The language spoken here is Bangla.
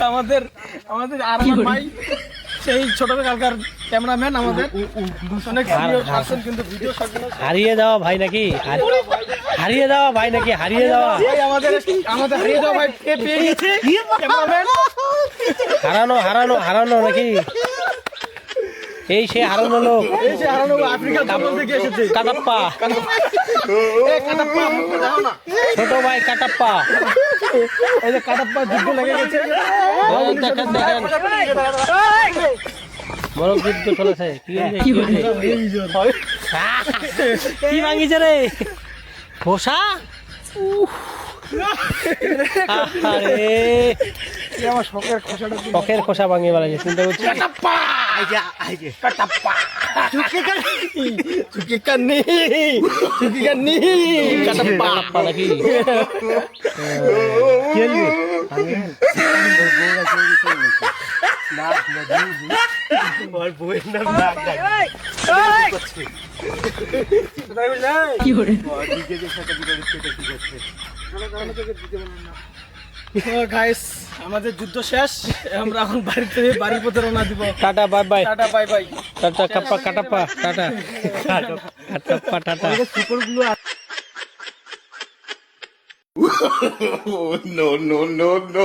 আমাদের আমাদের আর ভাই সেই ছোটবেলাকার ক্যামেরাম্যান আমাদের অনেক কিন্তু ভিডিও হারিয়ে যাওয়া ভাই নাকি? হারি- হারিয়ে যাওয়া ভাই নাকি? হারিয়ে যাওয়া। আমাদের আমাদের হারিয়ে যাওয়া ভাই হারানো হারানো হারানো নাকি? এই সে হারানো লোক। এই যে হারানো আফ্রিকা জঙ্গল থেকে এসেছে। কাটাপ্পা ছোট ভাই কাটাপ্পা এই যে কাটাপ্পা যুদ্ধ লেগে গেছে। দেখেন দেখেন। বড় যুদ্ধ চলেছে। কি কি ভাঙিছে রে? উফ! শখের খোসা ভাঙিয়ে বেড়াচ্ছে চিন্তা করছি। নাকি গাইস আমাদের যুদ্ধ শেষ। আমরা এখন বাড়িতে বাড়ি পথে রওনা দিব। Tata bye bye tata bye bye tata kappa Kattappa tata. Kattappa tata. ও no, no, no, no.